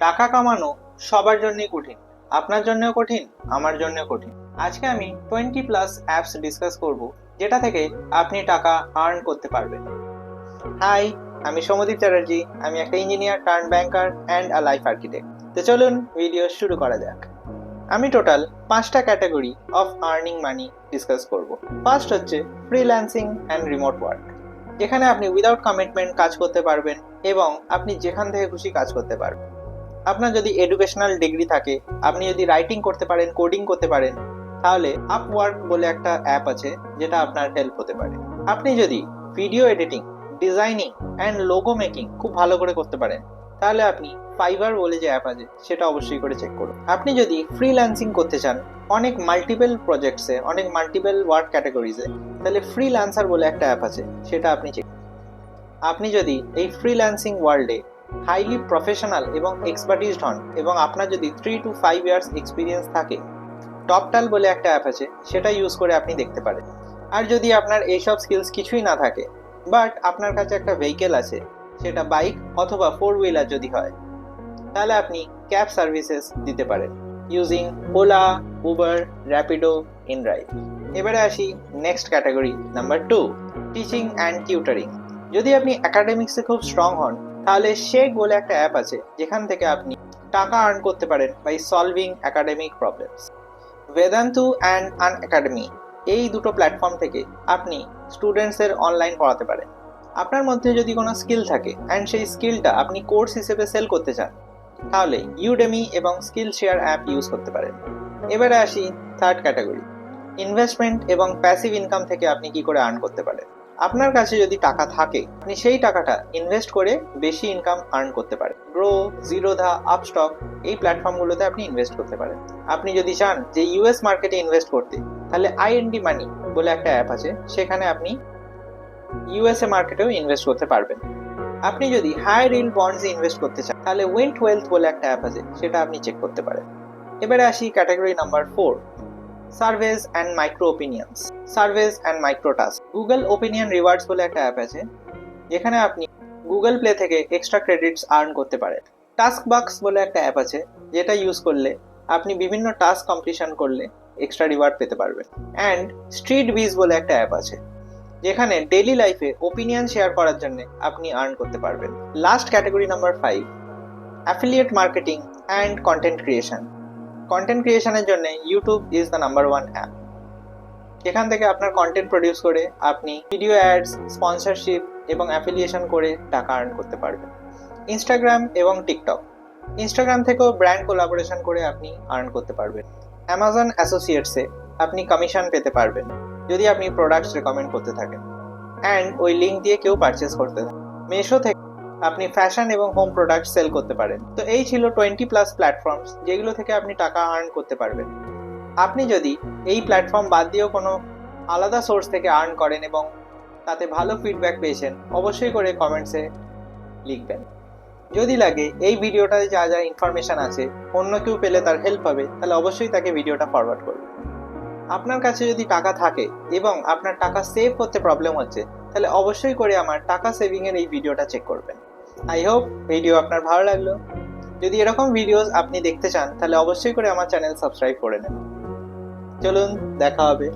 টাকা কামানো সবার জন্যই কঠিন। আপনার জন্যও কঠিন, আমার জন্যও কঠিন। আজকে আমি টোয়েন্টি প্লাস অ্যাপস ডিসকাস করব, যেটা থেকে আপনি টাকা আর্ন করতে পারবেন। হাই আমি সমদীপ চ্যাটার্জি, আমি একটা engineer turn banker and a life architect তো চলুন ভিডিও শুরু করা যাক। আমি টোটাল পাঁচটা category of earning money discuss করব। ফার্স্ট হচ্ছে ফ্রিল্যান্সিং অ্যান্ড রিমোট ওয়ার্ক যেখানে আপনি উইদাউট কমিটমেন্ট কাজ করতে পারবেন এবং আপনি যেখান থেকে খুশি কাজ করতে পারবেন। আপনার যদি এডুকেশনাল ডিগ্রি থাকে, আপনি যদি রাইটিং করতে পারেন কোডিং করতে পারেন, তাহলে আপওয়ার্ক বলে একটা অ্যাপ আছে, যেটা আপনার হেল্প হতে পারে। আপনি যদি video editing designing and logo making খুব ভালো করে করতে পারেন, তাহলে আপনি ফাইবার বলে যে অ্যাপ আছে, সেটা অবশ্যই করে চেক করুন। আপনি যদি ফ্রিল্যান্সিং করতে চান, অনেক মাল্টিপল প্রজেক্টসে অনেক মাল্টিপল ওয়ার্ক ক্যাটাগরিজে তাহলে ফ্রিল্যান্সার বলে একটা অ্যাপ আছে, সেটা আপনি চেক আপনি যদি এই ফ্রিল্যান্সিং ওয়ার্ল্ডে হাইলি প্রফেশনাল এবং এক্সপার্টিসড হন এবং আপনার যদি three two five years experience থাকে টপটাল বলে একটা অ্যাপ আছে, সেটা ইউজ করে আপনি দেখতে পারেন। আর যদি আপনার এইসব স্কিলস কিছুই না থাকে বাট আপনার কাছে একটা ভেহিকেল আছে, সেটা বাইক অথবা ফোর হুইলার যদি হয়, তাহলে আপনি ক্যাব সার্ভিসেস দিতে পারেন using Ola Uber Rapido in drive এবারে আসি next category number two teaching and tutoring যদি আপনি একাডেমিক্সে খুব স্ট্রং হন তাহলে শেক বলে একটা অ্যাপ আছে, যেখান থেকে আপনি টাকা আর্ন করতে পারেন by solving academic problems Vedantu and Unacademy এই দুটো প্ল্যাটফর্ম থেকে আপনি স্টুডেন্টসের অনলাইন পড়াতে পারেন। আপনার মধ্যে যদি কোনো স্কিল থাকে অ্যান্ড সেই স্কিলটা আপনি কোর্স হিসেবে সেল করতে চান, তাহলে ইউডেমি এবং স্কিল শেয়ার অ্যাপ ইউজ করতে পারেন। এবারে আসি থার্ড ক্যাটাগরি ইনভেস্টমেন্ট এবং প্যাসিভ ইনকাম থেকে আপনি কি করে আর্ন করতে পারেন। আপনার কাছে যদি টাকা থাকে, আপনি সেই টাকাটা ইনভেস্ট করে বেশি ইনকাম আর্ন করতে পারেন। গ্রো জিরোধা আপস্টক এই প্ল্যাটফর্মগুলোতে আপনি ইনভেস্ট করতে পারেন। আপনি যদি চান যে ইউএস মার্কেটে ইনভেস্ট করতে, তাহলে আইএনডি মানি বলে একটা অ্যাপ আছে, সেখানে আপনি ইউএসএ মার্কেটেও ইনভেস্ট করতে পারবেন। আপনি যদি হাই রিল বন্ডসে ইনভেস্ট করতে চান, তাহলে উইন্ট ওয়েলথ বলে একটা অ্যাপ আছে, সেটা আপনি চেক করতে পারেন। এবারে আসি category number four surveys and micro opinions surveys and micro task. Google Opinion Rewards বলে একটা অ্যাপ আছে, যেখানে আপনি গুগল প্লে থেকে এক্সট্রা ক্রেডিটস আর্ন করতে পারেন। টাস্ক বাক্স বলে একটা অ্যাপ আছে, যেটা ইউজ করলে আপনি বিভিন্ন টাস্ক কমপ্লিশন করলে এক্সট্রা রিওয়ার্ড পেতে পারবেন। অ্যান্ড স্ট্রিট বিজ বলে একটা অ্যাপ আছে, যেখানে ডেইলি লাইফে ওপিনিয়ন শেয়ার করার জন্য আপনি আর্ন করতে পারবেন। Last category number five, affiliate marketing and content creation. Content ক্রিয়েশনের জন্য YouTube is the number one app এখান থেকে আপনার কন্টেন্ট প্রডিউস করে আপনি ভিডিও অ্যাডস স্পন্সরশিপ এবং অ্যাফিলিয়েশন করে টাকা আর্ন করতে পারবেন। ইনস্টাগ্রাম এবং টিকটক ইনস্টাগ্রাম থেকেও ব্র্যান্ড কোলাবোরেশন করে আপনি আর্ন করতে পারবেন। অ্যামাজন অ্যাসোসিয়েটসে আপনি কমিশন পেতে পারবেন, যদি আপনি প্রোডাক্টস রেকমেন্ড করতে থাকেন। অ্যান্ড ওই লিঙ্ক দিয়ে কেউ পারচেস করতে মেশো থেকে আপনি ফ্যাশন এবং হোম প্রোডাক্ট সেল করতে পারেন। তো এই ছিল টোয়েন্টি প্লাস প্ল্যাটফর্মস যেগুলো থেকে আপনি টাকা আর্ন করতে পারবেন। আপনি যদি এই প্ল্যাটফর্ম বাদ দিয়েও কোনো আলাদা সোর্স থেকে আর্ন করেন এবং তাতে ভালো ফিডব্যাক পেয়েছেন, অবশ্যই করে কমেন্টসে লিখবেন। যদি লাগে এই ভিডিওটাতে যা যা ইনফরমেশন আছে, অন্য কেউ পেলে তার হেল্প হবে, তাহলে অবশ্যই তাকে ভিডিওটা ফরওয়ার্ড করবে আপনার কাছে যদি টাকা থাকে এবং আপনার টাকা সেভ করতে প্রবলেম হচ্ছে তাহলে অবশ্যই করে আমার টাকা সেভিং এর এই ভিডিওটা চেক করবেন। আই হোপ ভিডিও আপনার ভালো লাগল। যদি এরকম ভিডিওস আপনি দেখতে চান, তাহলে অবশ্যই করে আমার চ্যানেল সাবস্ক্রাইব করে নেন চলুন, দেখা হবে।